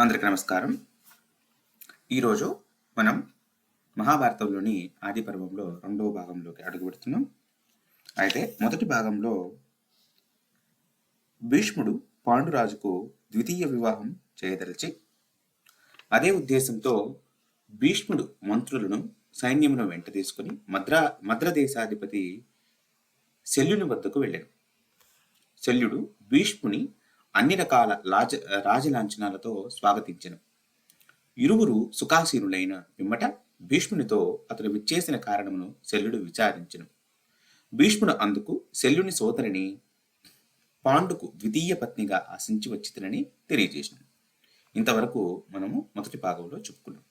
అందరికి నమస్కారం. ఈరోజు మనం మహాభారతంలోని ఆది పర్వంలో రెండవ భాగంలోకి అడుగు పెడుతున్నాం అయితే మొదటి భాగంలో భీష్ముడు పాండురాజుకు ద్వితీయ వివాహం చేయదలిచి అదే ఉద్దేశంతో భీష్ముడు మంత్రులను సైన్యమును వెంట తీసుకుని మద్రా మద్రదేశాధిపతి శల్యుని వద్దకు వెళ్ళాడు. శల్యుడు భీష్ముని అన్ని రకాల రాజ రాజలాంఛనాలతో స్వాగతించను. ఇరువురు సుఖాసీనులైన పిమ్మట భీష్మునితో అతడు విచ్చేసిన కారణమును శల్యుడు విచారించను. భీష్ముడు అందుకు శల్యుని సోదరిని పాండుకు ద్వితీయ పత్నిగా ఆశించి వచ్చితనని తెలియజేసినాడు. ఇంతవరకు మనము మొదటి భాగంలో చెప్పుకున్నాం.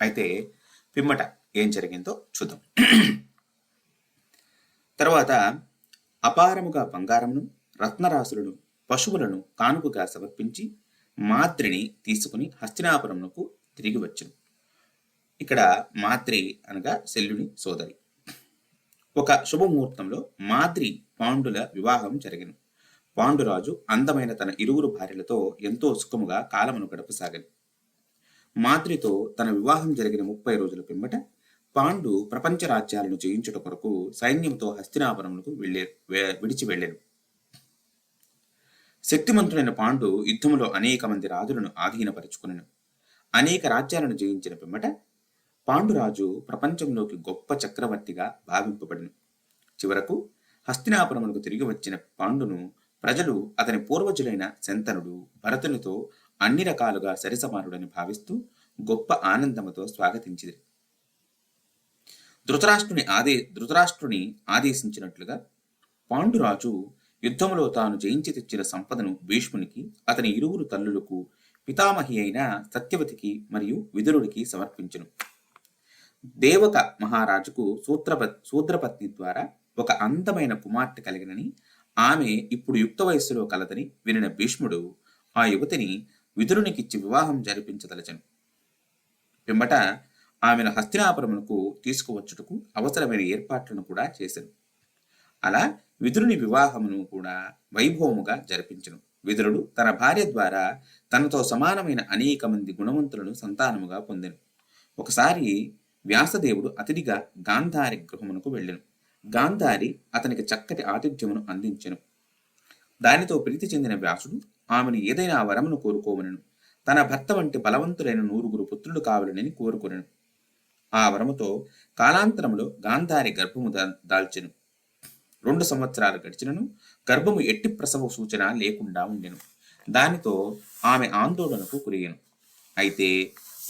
అయితే పిమ్మట ఏం జరిగిందో చూద్దాం. తర్వాత అపారముగా బంగారమును రత్నరాశులను పశువులను కానుకగా సమర్పించి మాత్రిని తీసుకుని హస్తినాపురంకు తిరిగి వచ్చను. ఇక్కడ మాద్రి అనగా శల్యుని సోదరి. ఒక శుభముహూర్తంలో మాద్రి పాండుల వివాహం జరిగిన. పాండురాజు అందమైన తన ఇరువురు భార్యలతో ఎంతో సుఖముగా కాలమును గడపసాగని. మాద్రితో తన వివాహం జరిగిన ముప్పై రోజుల పిమ్మట పాండు ప్రపంచ రాజ్యాలను జయించుట కొరకు సైన్యంతో హస్తినాపురములకు వెళ్ళే విడిచి వెళ్ళాను. శక్తిమంతుడైన పాండు యుద్ధములో అనేక మంది రాజులను ఆధీనపరుచుకునను. అనేక రాజ్యాలను జయించిన పిమ్మట పాండురాజు ప్రపంచంలోకి గొప్ప చక్రవర్తిగా భావింపబడిను. చివరకు హస్తినాపురమునకు తిరిగి వచ్చిన పాండును ప్రజలు అతని పూర్వజులైన శంతనుడు భరతునితో అన్ని రకాలుగా సరిసమానుడని భావిస్తూ గొప్ప ఆనందముతో స్వాగతించింది ధృతరాష్ట్రుని ఆదే ధృతరాష్ట్రుని ఆదేశించినట్లుగా పాండురాజు యుద్ధములో తాను జయించి తెచ్చిన సంపదను భీష్మునికి అతని ఇరువురు తల్లులకు పితామహి అయిన సత్యవతికి మరియు విదురుడికి సమర్పించను. దేవక మహారాజుకు సూత్రప సూత్రపత్ని ద్వారా ఒక అందమైన కుమార్తె కలిగినని ఆమె ఇప్పుడు యుక్త వయస్సులో కలదని వినిన భీష్ముడు ఆ యువతిని విదురునికిచ్చి వివాహం జరిపించదలచను. పిమ్మట ఆమెను హస్తినాపురమునకు తీసుకువచ్చుటకు అవసరమైన ఏర్పాట్లను కూడా చేశాను అలా విదురుని వివాహమును కూడా వైభవముగా జరిపించను. విదురుడు తన భార్య ద్వారా తనతో సమానమైన అనేక మంది గుణవంతులను సంతానముగా పొందెను. ఒకసారి వ్యాసదేవుడు అతిథిగా గాంధారి గృహమునకు వెళ్ళెను. గాంధారి అతనికి చక్కటి ఆతిథ్యమును అందించెను. దానితో ప్రీతి చెందిన వ్యాసుడు ఆమెను ఏదైనా వరమును కోరుకోవనను తన భర్త వంటి బలవంతులైన నూరుగురు పుత్రులు కావాలని కోరుకొనెను. ఆ వరముతో కాలాంతరంలో గాంధారి గర్భము దాల్చెను. రెండు సంవత్సరాలు గడిచినను గర్భము ఎట్టి ప్రసవ సూచన లేకుండా ఉండెను. దానితో ఆమె ఆందోళనకు కురియను అయితే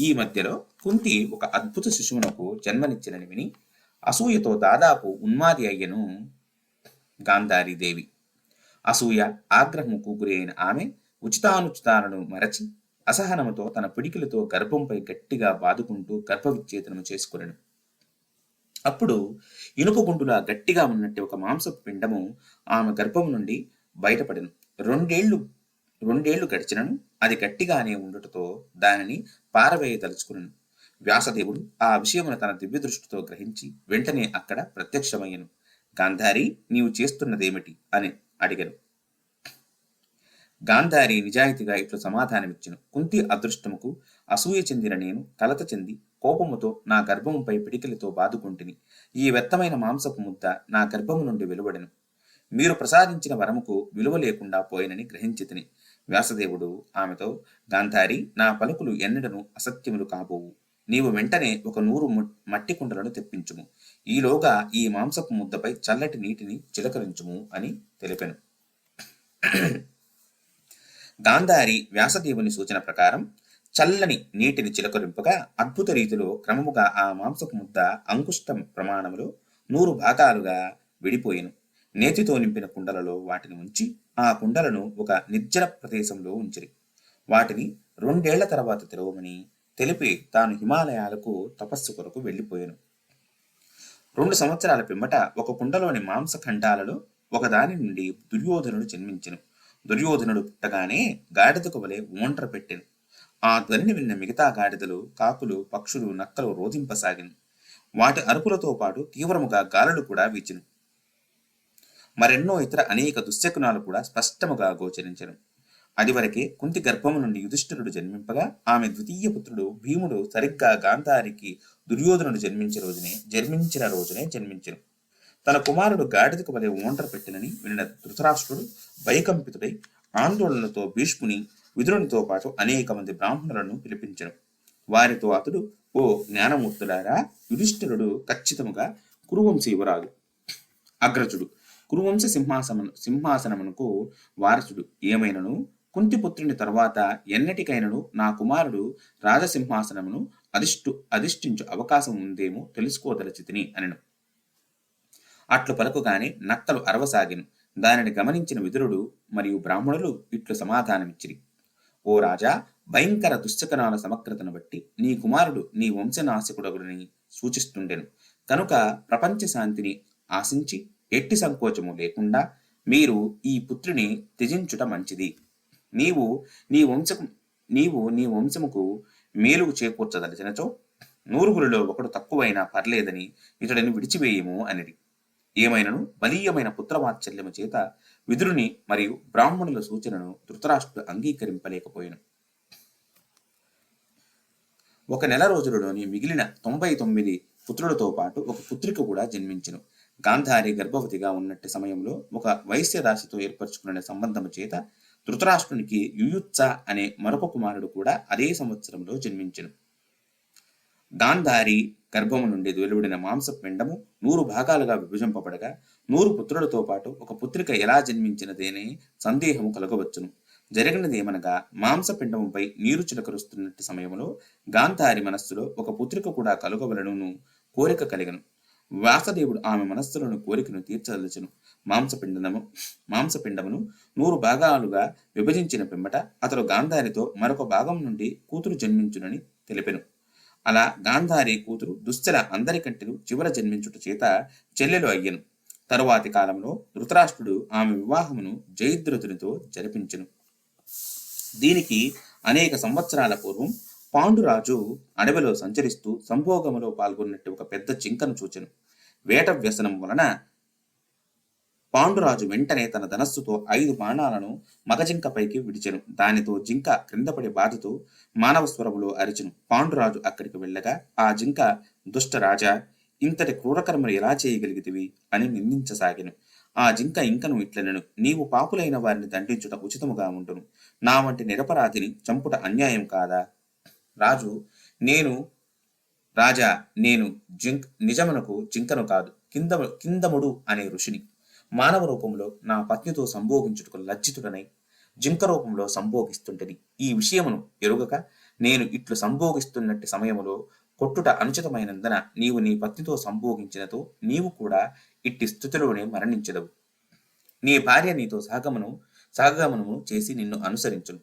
ఈ మధ్యలో కుంతి ఒక అద్భుత శిశువునకు జన్మనిచ్చినని విని అసూయతో దాదాపు ఉన్మాది అయ్యను గాంధారీదేవి అసూయ ఆగ్రహముకు గురి అయిన ఆమె ఉచితానుచితాలను మరచి అసహనముతో తన పిడికిలతో గర్భంపై గట్టిగా బాదుకుంటూ గర్భవిచ్ఛేదనము చేసుకునను. అప్పుడు ఇనుప గుండులా గట్టిగా ఉన్నట్టు ఒక మాంసపు పిండము ఆమె గర్భము నుండి బయటపడను. రెండేళ్ళు రెండేళ్ళు గడిచినను అది గట్టిగానే ఉండుటతో దానిని పారవేయదలుచుకును వ్యాసదేవుడు ఆ విషయమును తన దివ్య దృష్టితో గ్రహించి వెంటనే అక్కడ ప్రత్యక్షమయ్యను. గాంధారి నీవు చేస్తున్నదేమిటి? అని అడిగను. గాంధారి నిజాయితీగా ఇట్లు సమాధానమిచ్చిన. కుంతి అదృష్టముకు అసూయ చెందిన నేను కలత చెంది కోపముతో నా గర్భముపై పిడికిలతో బాదుకుంటుని. ఈ వెత్తమైన మాంసపు ముద్ద నా గర్భము నుండి వెలువడెను. మీరు ప్రసాదించిన వరముకు విలువ లేకుండా పోయినని గ్రహించితిని. వ్యాసదేవుడు ఆమెతో గాంధారి నా పలుకులు ఎన్నడను అసత్యములు కాబోవు. నీవు వెంటనే ఒక నూరు మట్టి కుండలను తెప్పించుము. ఈలోగా ఈ మాంసపు ముద్దపై చల్లటి నీటిని చిలకరించుము అని తెలిపెను. గాంధారి వ్యాసదేవుని సూచన ప్రకారం చల్లని నీటిని చిలకరింపగా అద్భుత రీతిలో క్రమముగా ఆ మాంసపు ముద్ద అంకుష్టం ప్రమాణములో నూరు భాగాలుగా విడిపోయెను. నేతితో నింపిన కుండలలో వాటిని ఉంచి ఆ కుండలను ఒక నిర్జన ప్రదేశంలో ఉంచిరి. వాటిని రెండేళ్ళ తర్వాత తెరవమని తెలిపి తాను హిమాలయాలకు తపస్సు కొరకు వెళ్ళిపోయాను. రెండు సంవత్సరాల పిమ్మట ఒక కుండలోని మాంసఖండాలలో ఒకదాని నుండి దుర్యోధనుడు జన్మించెను. దుర్యోధనుడు పుట్టగానే గాడిదకు వలె ఓంట్ర పెట్టెను. ఆ ధ్వనిని విన్న మిగతా గాడిదలు కాకులు పక్షులు నక్కలు రోధింపసాగిను. వాటి అరుపులతో పాటు తీవ్రముగా గాలులు కూడా వీచిను. మరెన్నో ఇతర అనేక దుశ్శకునాలు కూడా స్పష్టముగా గోచరించను. అదివరకే కుంతి గర్భము నుండి యుధిష్ఠిరుడు జన్మింపగా ఆమె ద్వితీయ పుత్రుడు భీముడు సరిగ్గా గాంధారికి దుర్యోధనుడు జన్మించిన రోజునే జన్మించిన రోజునే జన్మించను. తన కుమారుడు గాడిదకు వలె ఓండ్ర పెట్టినని వినిన ధృతరాష్ట్రుడు భయకంపితుడై ఆందోళనతో భీష్ముని విదురునితో పాటు అనేక మంది బ్రాహ్మణులను పిలిపించను. వారితో అతడు ఓ జ్ఞానమూర్తులారా యుధిష్ఠిరుడు ఖచ్చితముగా కురువంశీ యువరాజు అగ్రజుడు. కురువంశ సింహాసన సింహాసనమునకు వారసుడు. ఏమైనను? కుంతిపుత్రుని తర్వాత ఎన్నటికైనను? నా కుమారుడు రాజసింహాసనమును అధిష్టు అధిష్ఠించు అవకాశం ఉందేమో తెలుసుకోదలచితిని అనను. అట్లు పలుకుగానే నక్కలు అరవసాగిను. దానిని గమనించిన విదురుడు మరియు బ్రాహ్మణులు ఇట్లు సమాధానమిచ్చిరి. ఓ రాజా భయంకర దుశ్చకనాల సమగ్రతను బట్టి నీ కుమారుడు నీ వంశనాశకుడగుడని సూచిస్తుండెను. కనుక ప్రపంచ శాంతిని ఆశించి ఎట్టి సంకోచము లేకుండా మీరు ఈ పుత్రుని త్యజించుట మంచిది. నీవు నీ వంశకు నీవు నీ వంశముకు మేలుకు చేకూర్చదలిచినచో నూరుగురిలో ఒకడు తక్కువైనా పర్లేదని ఇతడిని విడిచివేయము అనిది ఏమైనను? బలీయమైన పుత్రవాత్సల్యము చేత విదురుని మరియు బ్రాహ్మణుల సూచనను ధృతరాష్ట్రుడు అంగీకరింపలేకపోయాను. ఒక నెల రోజులలోని మిగిలిన తొంభై తొమ్మిది పుత్రులతో పాటు ఒక పుత్రిక కూడా జన్మించను. గాంధారి గర్భవతిగా ఉన్నట్టి సమయంలో ఒక వైశ్య రాశితో ఏర్పరచుకున్న సంబంధము చేత ధృతరాష్ట్రునికి యుయుత్స అనే మరొక కుమారుడు కూడా అదే సంవత్సరంలో జన్మించెను. గాంధారి గర్భము నుండి వెలువడిన మాంస పిండము నూరు భాగాలుగా విభజింపబడగా నూరు పుత్రులతో పాటు ఒక పుత్రిక ఎలా జన్మించినదేనే సందేహము కలగవచ్చును. జరిగినదేమనగా మాంసపిండముపై నీరు చిలకరుస్తున్నట్టు సమయంలో గాంధారి మనస్సులో ఒక పుత్రిక కూడా కలుగవలనును కోరిక కలిగను. వ్యాసదేవుడు ఆమె మనస్సులను కోరికను తీర్చదలచును. మాంసపిండము మాంసపిండమును నూరు భాగాలుగా విభజించిన పిమ్మట అతడు గాంధారితో మరొక భాగం నుండి కూతురు జన్మించునని తెలిపెను. అలా గాంధారి కూతురు దుశ్చల అందరికంటెను చివర జన్మించుట చేత చెల్లెలు అయ్యను. తరువాతి కాలంలో ధృతరాష్ట్రుడు ఆమె వివాహమును జయద్రథునితో జరిపించెను. దీనికి అనేక సంవత్సరాల పూర్వం పాండురాజు అడవిలో సంచరిస్తూ సంభోగములో పాల్గొన్నట్టు ఒక పెద్ద జింకను చూచెను. వేట వ్యసనం వలన పాండురాజు వెంటనే తన ధనస్సుతో ఐదు బాణాలను మగజింకపైకి విడిచెను. దానితో జింక క్రిందపడి బాధతో మానవ స్వరములో అరిచెను. పాండురాజు అక్కడికి వెళ్ళగా ఆ జింక దుష్ట రాజా ఇంతటి క్రూరకర్మలు ఎలా చేయగలిగితివి? అని నిందించసాగెను. ఆ జింక ఇంకను ఇట్లనెను. నీవు పాపులైన వారిని దండించుట ఉచితముగా ఉండును. నా వంటి నిరపరాధిని చంపుట అన్యాయం కాదా? రాజు నేను రాజా నేను జింక్ నిజమునకు జింకను కాదు కింద కిందముడు అనే ఋషిని మానవ రూపంలో నా పత్నితో సంభోగించుటకు లజ్జితుడనై జింక రూపంలో సంభోగిస్తుంటది ఈ విషయమును ఎరుగక నేను ఇట్లు సంభోగిస్తున్నట్టి సమయములో కొట్టుట అనుచితమైనందున నీవు నీ పత్నితో సంభోగించినతో నీవు కూడా ఇట్టి స్థితిలోనే మరణించదవు. నీ భార్య నీతో సహగమను సహగమనము చేసి నిన్ను అనుసరించును.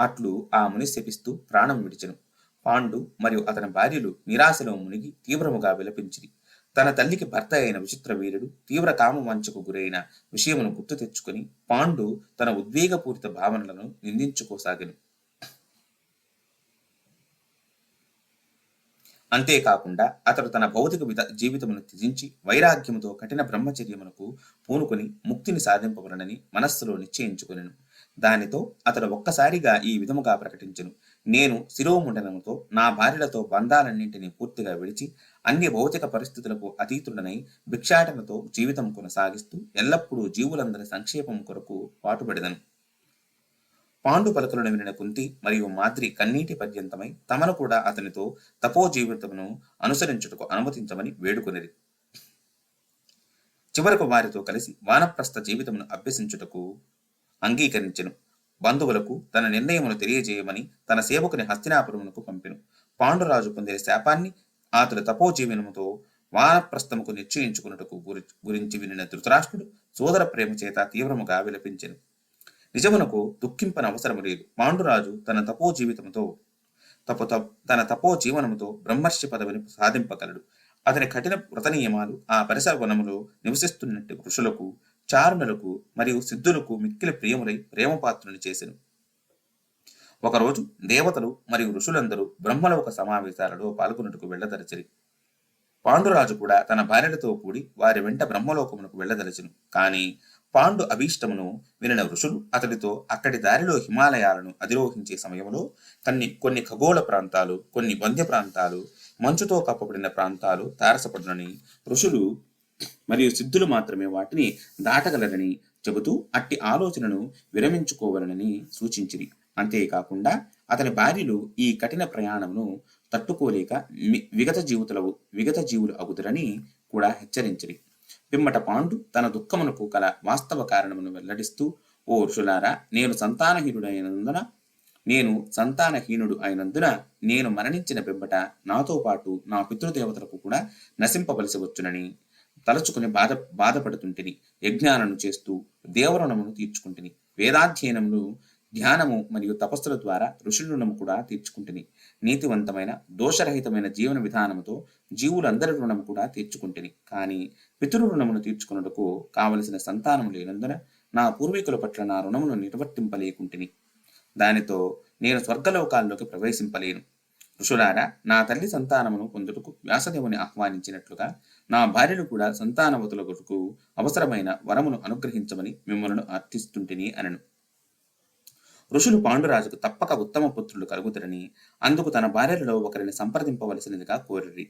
అట్లు ఆ ముని శపిస్తూ ప్రాణం విడిచెను. పాండు మరియు అతని భార్యలు నిరాశలో మునిగి తీవ్రముగా విలపించిరి. తన తల్లికి భర్త అయిన విచిత్ర వీరుడు తీవ్ర కామవంచకు గురైన విషయమును గుర్తు తెచ్చుకొని పాండు తన ఉద్వేగపూరిత భావనలను నిందించుకోసాగను. అంతేకాకుండా అతడు తన భౌతిక విధ జీవితమును త్యజించి వైరాగ్యముతో కఠిన బ్రహ్మచర్యమునకు పూనుకొని ముక్తిని సాధింపబడనని మనస్సులో నిశ్చయించుకొనెను. దానితో అతడు ఒక్కసారిగా ఈ విధముగా ప్రకటించెను. నేను శిరోముండనంతో నా భార్యలతో బంధాలన్నింటినీ పూర్తిగా విడిచి అన్ని భౌతిక పరిస్థితులకు అతీతుడనై భిక్షాటనతో జీవితం కొనసాగిస్తూ ఎల్లప్పుడూ జీవులందరి సంక్షేపం కొరకు పాటుపడదను. పాండు పలుకులను వినిన కుంతి మరియు మాద్రి కన్నీటి పర్యంతమై తమను కూడా అతనితో తపో జీవితమును అనుసరించుటకు అనుమతించమని వేడుకొనిది చివరకు వారితో కలిసి వానప్రస్థ జీవితమును అభ్యసించుటకు అంగీకరించెను. బంధువులకు తన నిర్ణయమును తెలియజేయమని తన సేవకుని హస్తినాపురమునకు పంపెను. పాండురాజు పొందిన శాపాన్ని అతడు తపోజీవనముతో వానప్రస్థముకు నిశ్చయించుకున్నటకు గురి గురించి వినిన ధృతరాష్ట్రుడు సోదర ప్రేమ చేత తీవ్రముగా విలపించెను. నిజమునకు దుఃఖింపన అవసరము లేదు. పాండురాజు తన తపో జీవితంతో తపో తన తపో జీవనముతో బ్రహ్మర్షి పదవిని సాధింపగలడు. అతని కఠిన వ్రత నియమాలు ఆ పరిసర వనములో నివసిస్తున్నట్టు ఋషులకు చారుణులకు మరియు సిద్ధులకు మిక్కిలి ప్రియములై ప్రేమపాత్రుని చేసెను. ఒకరోజు దేవతలు మరియు ఋషులందరూ బ్రహ్మలోక సమావేశాలలో పాల్గొన్నట్టుకు వెళ్ళదలచిరి. పాండురాజు కూడా తన భార్యలతో కూడి వారి వెంట బ్రహ్మలోకమునకు వెళ్ళదలచును. కానీ పాండు అభీష్టమును వినిన ఋషులు అతడితో అక్కడి దారిలో హిమాలయాలను అధిరోహించే సమయంలో కొన్ని కొన్ని ఖగోళ ప్రాంతాలు కొన్ని వంద్య ప్రాంతాలు మంచుతో కప్పబడిన ప్రాంతాలు తారసపడునని ఋషులు మరియు సిద్ధులు మాత్రమే వాటిని దాటగలరని చెబుతూ అట్టి ఆలోచనను విరమించుకోవాలని సూచించిరి. అంతేకాకుండా అతని భార్యలు ఈ కఠిన ప్రయాణమును తట్టుకోలేక విగత జీవితుల విగత జీవులు అగుదురని కూడా హెచ్చరించిరి. పిమ్మట పాండు తన దుఃఖమునకు కల వాస్తవ కారణమును వెల్లడిస్తూ ఓ ఋషులారా నేను సంతానహీనుడైనందున నేను సంతానహీనుడు అయినందున నేను మరణించిన పిమ్మట నాతో పాటు నా పితృదేవతలకు కూడా నశింపవలసి వచ్చునని తలచుకుని బాధ బాధపడుతుంటిని. యజ్ఞాలను చేస్తూ దేవరుణమును తీర్చుకుంటుని. వేదాధ్యయనములు ధ్యానము మరియు తపస్సుల ద్వారా ఋషులను కూడా తీర్చుకుంటుని. నీతివంతమైన దోషరహితమైన జీవన విధానముతో జీవులందరి రుణము కూడా తీర్చుకుంటుని. కానీ పితృ రుణమును తీర్చుకున్నటకు కావలసిన సంతానము లేనందున నా పూర్వీకుల పట్ల నా రుణమును నిర్వర్తింపలేకుంటుని. దానితో నేను స్వర్గలోకాల్లోకి ప్రవేశింపలేను. ఋషులారా నా తల్లి సంతానమును పొందుటకు వ్యాసదేవుని ఆహ్వానించినట్లుగా నా భార్యను కూడా సంతానవతుల కొరకు అవసరమైన వరమును అనుగ్రహించమని మిమ్మల్ని అర్థిస్తుంటిని అనను. ఋషులు పాండురాజుకు తప్పక ఉత్తమ పుత్రులు కలుగుతారని అందుకు తన భార్యలలో ఒకరిని సంప్రదింపవలసినదిగా కోరిరి.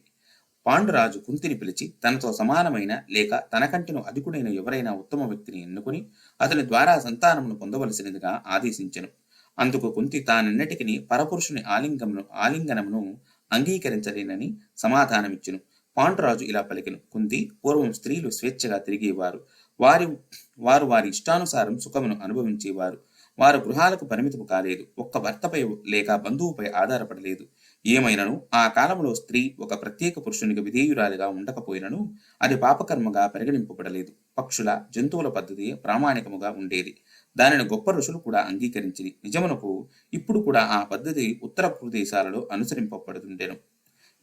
పాండురాజు కుంతిని పిలిచి తనతో సమానమైన లేక తనకంటిను అధికుడైన ఎవరైనా ఉత్తమ వ్యక్తిని ఎన్నుకొని అతని ద్వారా సంతానమును పొందవలసినదిగా ఆదేశించెను. అందుకు కుంతి తానెన్నటికి పరపురుషుని ఆలింగమును ఆలింగనమును అంగీకరించలేనని సమాధానమిచ్చును. పాండురాజు ఇలా పలికిను. కుంతి పూర్వం స్త్రీలు స్వేచ్ఛగా తిరిగేవారు. వారి వారు వారి ఇష్టానుసారం సుఖమును అనుభవించేవారు. వారు గృహాలకు పరిమితము కాలేదు. ఒక్క భర్తపై లేక బంధువుపై ఆధారపడలేదు. ఏమైనను? ఆ కాలంలో స్త్రీ ఒక ప్రత్యేక పురుషునికి విధేయురాలిగా ఉండకపోయినను? అది పాపకర్మగా పరిగణింపబడలేదు. పక్షుల జంతువుల పద్ధతి ప్రామాణికముగా ఉండేది. దానిని గొప్ప ఋషులు కూడా అంగీకరించింది నిజమునకు ఇప్పుడు కూడా ఆ పద్ధతి ఉత్తర ప్రదేశాలలో అనుసరింపబడుతుండెను.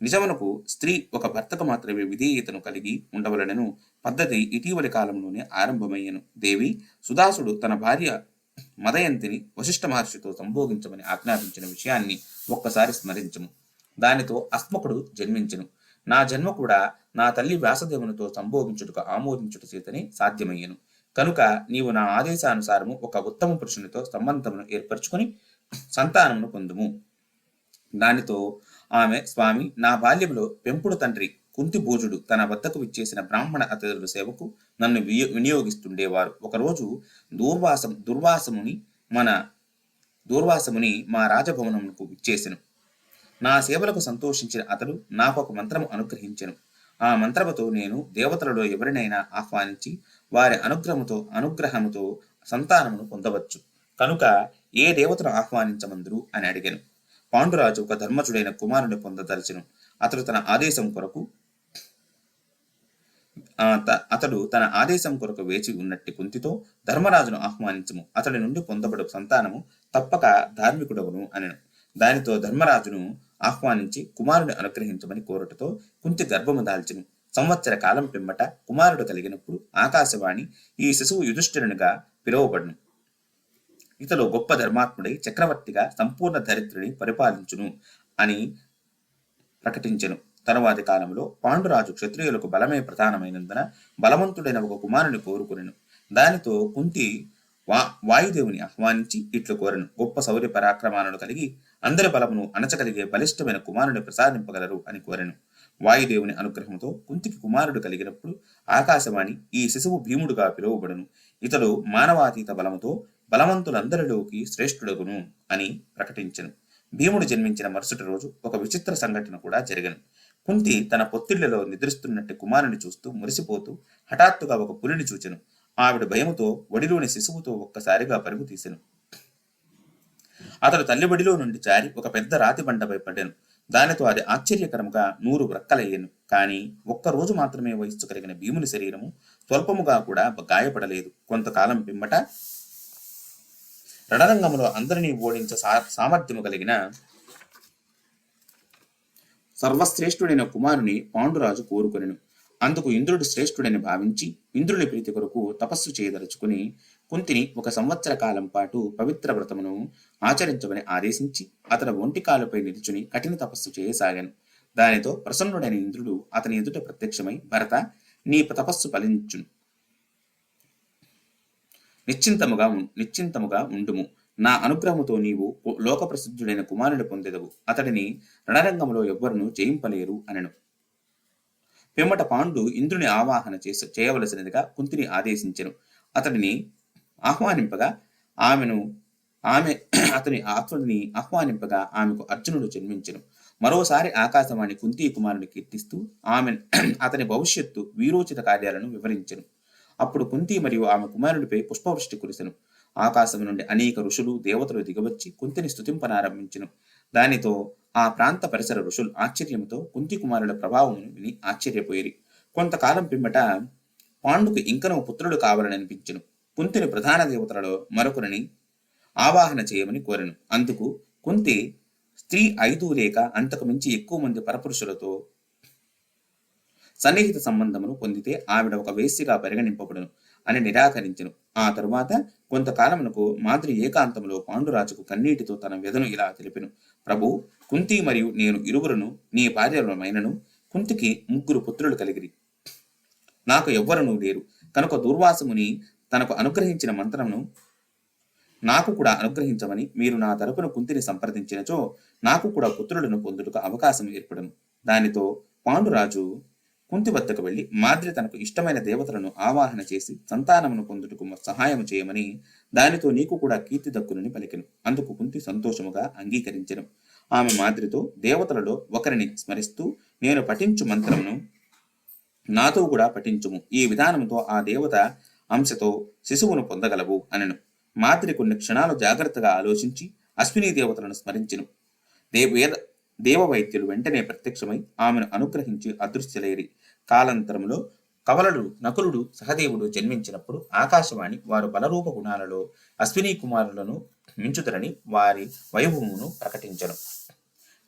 నిజమునకు స్త్రీ ఒక భర్తకు మాత్రమే విధేయతను కలిగి ఉండవలనను పద్ధతి ఇటీవలి కాలంలోనే ఆరంభమయ్యను. దేవి సుదాసుడు తన భార్య మదయంతిని వశిష్ఠ మహర్షితో సంభోగించమని ఆజ్ఞాపించిన విషయాన్ని ఒక్కసారి స్మరించము. దానితో అస్మకుడు జన్మించెను. నా జన్మ కూడా నా తల్లి వ్యాసదేవునితో సంభోగించుటకు ఆమోదించుట చేతనే సాధ్యమయ్యను. కనుక నీవు నా ఆదేశానుసారము ఒక ఉత్తమ పురుషునితో సంబంధమును ఏర్పరచుకొని సంతానమును పొందుము. దానితో ఆమె స్వామి నా బాల్యంలో పెంపుడు తండ్రి కుంతి భోజుడు తన వద్దకు విచ్చేసిన బ్రాహ్మణ అతిథుల సేవకు నన్ను వినియోగిస్తుండేవారు. ఒకరోజు దూర్వాసం దుర్వాసముని మన దూర్వాసముని మా రాజభవనమునకు విచ్చేసెను. నా సేవలకు సంతోషించిన అతడు నాకు ఒక మంత్రము అనుగ్రహించెను. ఆ మంత్రముతో నేను దేవతలలో ఎవరినైనా ఆహ్వానించి వారి అనుగ్రహముతో అనుగ్రహముతో సంతానమును పొందవచ్చు. కనుక ఏ దేవతను ఆహ్వానించమందురు అని అడిగాను. పాండురాజు ఒక ధర్మజుడైన కుమారుని పొందదలిచను. అతడు తన ఆదేశం కొరకు అతడు తన ఆదేశం కొరకు వేచి ఉన్నట్టి కుంతితో ధర్మరాజును ఆహ్వానించము. అతడి నుండి పొందబడు సంతానము తప్పక ధార్మికుడవును అనెను. దానితో ధర్మరాజును ఆహ్వానించి కుమారుని అనుగ్రహించమని కోరటతో కుంతి గర్భము దాల్చెను. సంవత్సర కాలం పిమ్మట కుమారుడు కలిగినప్పుడు ఆకాశవాణి ఈ శిశువు యుధిష్ఠిరునిగా పిలువబడును. ఇతలో గొప్ప ధర్మాత్ముడై చక్రవర్తిగా సంపూర్ణ దరిద్రుని పరిపాలించును అని ప్రకటించెను. తరువాతి కాలంలో పాండురాజు క్షత్రియులకు బలమే ప్రధానమైనందున బలవంతుడైన ఒక కుమారుని కోరుకునెను. దానితో కుంతి వా వాయుదేవుని ఆహ్వానించి ఇట్లు కోరను. గొప్ప శౌర్య పరాక్రమాలను కలిగి అందరి బలమును అణచగలిగే బలిష్టమైన కుమారుని ప్రసాదింపగలరు అని కోరెను. వాయుదేవుని అనుగ్రహంతో కుంతికి కుమారుడు కలిగినప్పుడు ఆకాశవాణి ఈ శిశువు భీముడుగా పిలువబడును. ఇతడు మానవాతీత బలముతో బలవంతులందరిలోకి శ్రేష్ఠుడగును అని ప్రకటించను. భీముడు జన్మించిన మరుసటి రోజు ఒక విచిత్ర సంఘటన కూడా జరిగను. కుంతి తన పొత్తిళ్ళలో నిద్రిస్తున్నట్టు కుమారుని చూస్తూ మురిసిపోతూ హఠాత్తుగా ఒక పులిని చూచెను. ఆవిడ భయముతో ఒడిలోని శిశువుతో ఒక్కసారిగా పరుగు తీసెను. అతడు తల్లి బడిలో నుండి జారి ఒక పెద్ద రాతి బండపై పడాను. దానితో అది ఆశ్చర్యకరముగా నూరు వ్రక్కలయ్యను కానీ ఒక్క రోజు మాత్రమే వయస్సు కలిగిన భీముని శరీరము స్వల్పముగా కూడా గాయపడలేదు. కొంతకాలం పిమ్మట రణరంగంలో అందరినీ ఓడించ సా- సామర్థ్యము కలిగిన సర్వశ్రేష్ఠుడైన కుమారుని పాండురాజు కోరుకొనెను. అందుకు ఇంద్రుడు శ్రేష్ఠుడని భావించి ఇంద్రుని ప్రీతి కొరకు తపస్సు చేయదలుచుకుని కుంతిని ఒక సంవత్సర కాలం పాటు పవిత్ర వ్రతమును ఆచరించమని ఆదేశించి అతని ఒంటి కాలుపై నిలుచుని కఠిన తపస్సు చేయసాగాను. దానితో ప్రసన్నుడైన ఇంద్రుడు అతని ఎదుట ప్రత్యక్షమై భరత నీ తపస్సు ఫలించును. నిశ్చింతముగా నిశ్చింతముగా ఉండుము. నా అనుగ్రహముతో నీవు లోక ప్రసిద్ధుడైన కుమారుడు పొందెదవు. అతడిని రణరంగంలో ఎవ్వరును జయింపలేరు అనెను. పిమ్మట పాండు ఇంద్రుని ఆవాహన చేసి చేయవలసినదిగా కుంతిని ఆదేశించెను. అతడిని ఆహ్వానింపగా ఆమెను ఆమె అతని ఆత్మని ఆహ్వానింపగా ఆమెకు అర్జునుడు జన్మించను. మరోసారి ఆకాశవాణి కుంతి కుమారుని కీర్తిస్తూ ఆమె అతని భవిష్యత్తు వీరోచిత కార్యాలను వివరించను. అప్పుడు కుంతి మరియు ఆమె కుమారుడిపై పుష్పవృష్టి కురిసెను. ఆకాశం నుండి అనేక ఋషులు దేవతలు దిగవచ్చి కుంతిని స్థుతింపనారంభించను దానితో ఆ ప్రాంత పరిసర ఋషులు ఆశ్చర్యంతో కుంతి కుమారుల ప్రభావమును విని ఆశ్చర్యపోయిరి. కొంతకాలం పిమ్మట పాండుకు ఇంకనో పుత్రుడు కావాలని అనిపించను కుంతిని ప్రధాన దేవతలలో మరొకరిని ఆవాహన చేయమని కోరెను. అందుకు కుంతి స్త్రీ ఐదు లేక అంతకు మించి ఎక్కువ మంది పరపురుషులతో సన్నిహిత సంబంధమును పొందితే ఆవిడ ఒక వేసిగా పరిగణింపబడును అని నిరాకరించెను. ఆ తరువాత కొంతకాలమునకు మాద్రి ఏకాంతంలో పాండురాజుకు కన్నీటితో తన వ్యధను ఇలా తెలిపెను. ప్రభు కుంతి మరియు నేను ఇరువురును నీ భార్యలమైనను కుంతికి ముగ్గురు పుత్రులు కలిగిరి. నాకు ఎవ్వరనూ లేరు. కనుక దుర్వాసముని తనకు అనుగ్రహించిన మంత్రమును నాకు కూడా అనుగ్రహించమని మీరు నా తరపున కుంతిని సంప్రదించినచో నాకు కూడా పుత్రులను పొందుటకు అవకాశం ఏర్పడను. దానితో పాండురాజు కుంతి వద్దకు వెళ్ళి మాద్రి తనకు ఇష్టమైన దేవతలను ఆవాహన చేసి సంతానమును పొందుటకు సహాయం చేయమని దానితో నీకు కూడా కీర్తి దక్కునని పలికెను. అందుకు కుంతి సంతోషముగా అంగీకరించను. ఆమె మాద్రితో దేవతలలో ఒకరిని స్మరిస్తూ నేను పఠించు మంత్రమును నాతో కూడా పఠించుము. ఈ విధానంతో ఆ దేవత అంశతో శిశువును పొందగలవు అనెను. మాద్రి కొన్ని క్షణాలు జాగ్రత్తగా ఆలోచించి అశ్విని దేవతలను స్మరించెను. దేవేద దేవవైద్యులు వెంటనే ప్రత్యక్షమై ఆమెను అనుగ్రహించి అదృశ్యలేరి. కాలాంతరంలో కవలడు నకులుడు సహదేవుడు జన్మించినప్పుడు ఆకాశవాణి వారు బలరూప గుణాలలో అశ్విని కుమారులను మించుతరని వారి వైభవమును ప్రకటించను.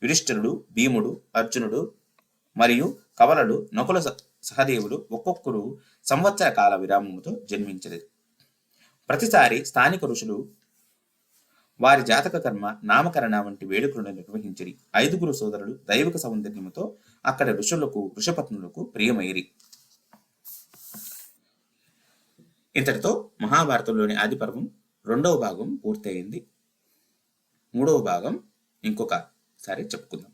యుధిష్ఠిరుడు భీముడు అర్జునుడు మరియు కవలడు నకుల సహదేవుడు ఒక్కొక్కరు సంవత్సర కాల విరామముతో జన్మించలేదు. ప్రతిసారి స్థానిక ఋషులు వారి జాతక కర్మ నామకరణ వంటి వేడుకలను నిర్వహించిరి. ఐదుగురు సోదరులు దైవిక సౌందర్యముతో అక్కడ ఋషులకు ఋషపత్నులకు ప్రియమైరి ఇంతటితో మహాభారతంలోని ఆది పర్వం రెండవ భాగం పూర్తయింది. మూడవ భాగం ఇంకొక సారి చెప్పుకుందాం.